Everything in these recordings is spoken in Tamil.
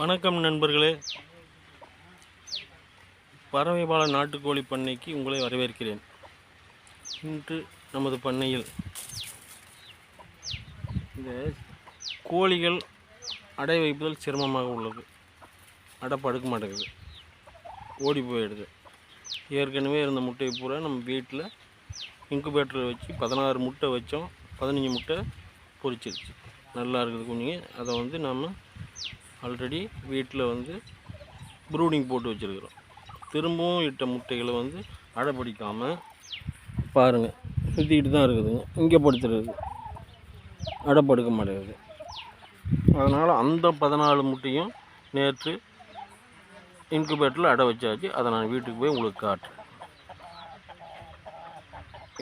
வணக்கம் நண்பர்களே. பறவைபால நாட்டுக்கோழி பண்ணைக்கு உங்களை வரவேற்கிறேன். இன்று நமது பண்ணையில் இந்த கோழிகள் அடை வைப்பதில் சிரமமாக உள்ளது. அடை படுக்க மாட்டேங்குது. ஓடி போயிடுது. ஏற்கனவே இருந்த முட்டையை பூரா நம்ம வீட்டில் இன்குபேட்டரில் வச்சு பதினாறு முட்டை வச்சோம். பதினஞ்சு முட்டை பொரிச்சிருச்சு நல்லா இருக்குது குஞ்சுங்க. அதை வந்து நம்ம ஆல்ரெடி வீட்டில் வந்து ப்ரூடிங் போட்டு வச்சுருக்குறோம். திரும்பவும் இட்ட முட்டைகளை வந்து அடைப்பிடிக்காமல் பாருங்கள் சுற்றிக்கிட்டு தான் இருக்குதுங்க. இங்கே படுத்துருக்கு அடைப்படுக்க மாட்டேங்குது. அதனால் அந்த பதினாலு முட்டையும் நேற்று இன்குபேட்டரில் அடை வச்சாச்சு. அதை நான் வீட்டுக்கு போய் உங்களுக்கு காட்டுறேன்.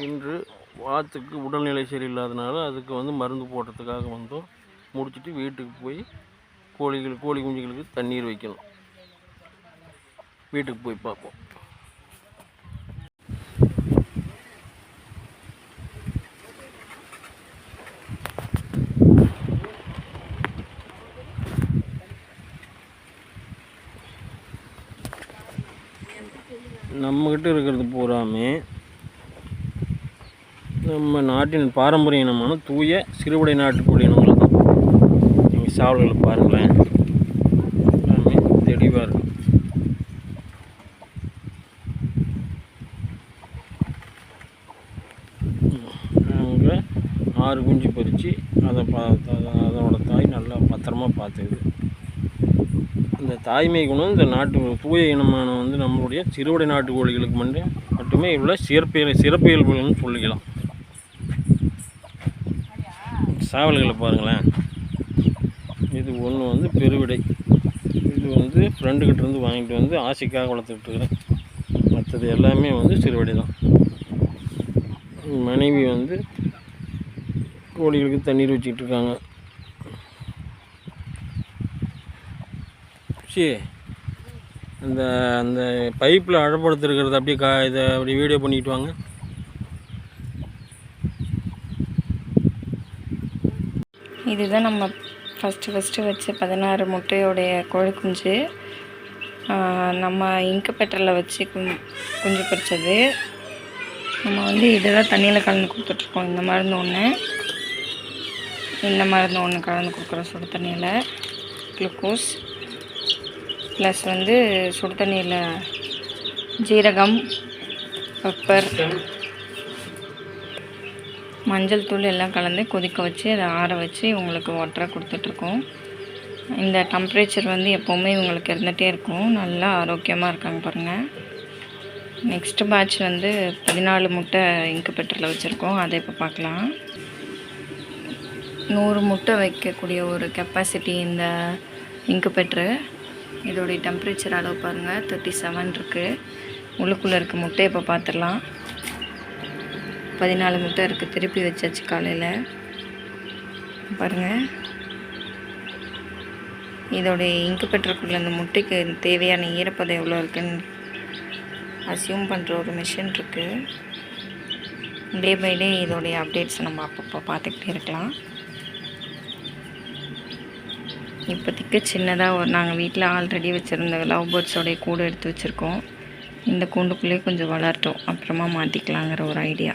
இன்று வாத்துக்கு உடல்நிலை சரியில்லாதனால அதுக்கு வந்து மருந்து போடுறதுக்காக வந்தோம். முடிச்சுட்டு வீட்டுக்கு போய் கோழிகள் கோழி குஞ்சுகளுக்கு தண்ணீர் வைக்கணும் வீட்டுக்கு போய் பார்ப்போம். நம்மக்கிட்ட இருக்கிறது பூராமே நம்ம நாட்டின் பாரம்பரிய இனமான தூய சிறுவடை நாட்டுக்கோழி சாவல்களை பாருங்களேன். எல்லாமே தெளிவாக இருக்கும் அவங்க ஆறு குஞ்சு பறித்து அதை பா அதோட தாய் நல்லா பத்திரமா பார்த்துக்குது. இந்த தாய்மை குணம் இந்த நாட்டு தூய இனமான வந்து நம்மளுடைய சிறுவடை நாட்டு கோழிகளுக்கு மட்டும் மட்டுமே இவ்வளோ சிறப்பியல் சிறப்பியல்புகள்னு சொல்லிக்கலாம். சாவல்களை பாருங்களேன். இது ஒன்று வந்து பெருவிடை. இது வந்து ஃப்ரெண்டுக்கிட்டேருந்து வாங்கிட்டு வந்து ஆசைக்காக வளர்த்துட்ருக்குறேன் மற்றது எல்லாமே வந்து சிறுவிடை தான். மனைவி வந்து கோழிகளுக்கு தண்ணீர் வச்சுக்கிட்டு இருக்காங்க. சி அந்த அந்த பைப்பில் அழப்படுத்திருக்கிறது அப்படியே கா இதை அப்படி வீடியோ பண்ணிட்டு வாங்க. இதுதான் நம்ம ஃபஸ்ட்டு ஃபஸ்ட்டு வச்ச பதினாறு முட்டையோடைய கோழி குஞ்சு நம்ம இன்குபேட்டரில் வச்சு குஞ்சு குஞ்சு நம்ம வந்து இதெல்லாம் தண்ணியில் கலந்து கொடுத்துட்ருக்கோம். இந்த மருந்து ஒன்று இந்த மருந்து ஒன்று கலந்து கொடுக்குறோம் சுடு தண்ணியில். குளுக்கோஸ். ப்ளஸ் வந்து சுடு தண்ணியில் ஜீரகம் பெப்பர். மஞ்சள் தூள் எல்லாம் கலந்து கொதிக்க வச்சு அதை ஆற வச்சு இவங்களுக்கு வாட்டராக கொடுத்துட்ருக்கோம். இந்த டெம்ப்ரேச்சர் வந்து எப்போவுமே இவங்களுக்கு இருந்துகிட்டே இருக்கும். நல்லா ஆரோக்கியமாக இருக்காங்க பாருங்கள் நெக்ஸ்ட் பேட்ச் வந்து பதினாலு முட்டை இன்குபேட்டரில் வச்சுருக்கோம். அதை இப்போ பார்க்கலாம். நூறு முட்டை வைக்கக்கூடிய ஒரு கெப்பாசிட்டி இந்த இன்குபேட்ரு இதோடைய டெம்ப்ரேச்சர் அளவு பாருங்கள் தேர்ட்டி செவன் இருக்குது உள்ளுக்குள்ளே இருக்க முட்டை இப்போ பார்த்துடலாம். பதினாலு முட்டை இருக்குது திருப்பி வச்சாச்சு காலையில். பாருங்கள் இதோடைய இங்கு பெற்றக்குள்ள அந்த முட்டைக்கு தேவையான ஈரப்பதம் எவ்வளோ இருக்குன்னு அசியூம் பண்ணுற ஒரு மிஷின் இருக்குது டே பை டே இதோடைய அப்டேட்ஸ் நம்ம அப்பப்போ பார்த்துக்கிட்டே இருக்கலாம். இப்போதைக்கு சின்னதாக ஒரு நாங்கள் வீட்டில் ஆல்ரெடி வச்சுருந்த லவ் பேர்ட்ஸோடைய கூடு எடுத்து வச்சுருக்கோம். இந்த கூண்டுக்குள்ளேயே கொஞ்சம் வளரட்டும். அப்புறமா மாற்றிக்கலாங்கிற ஒரு idea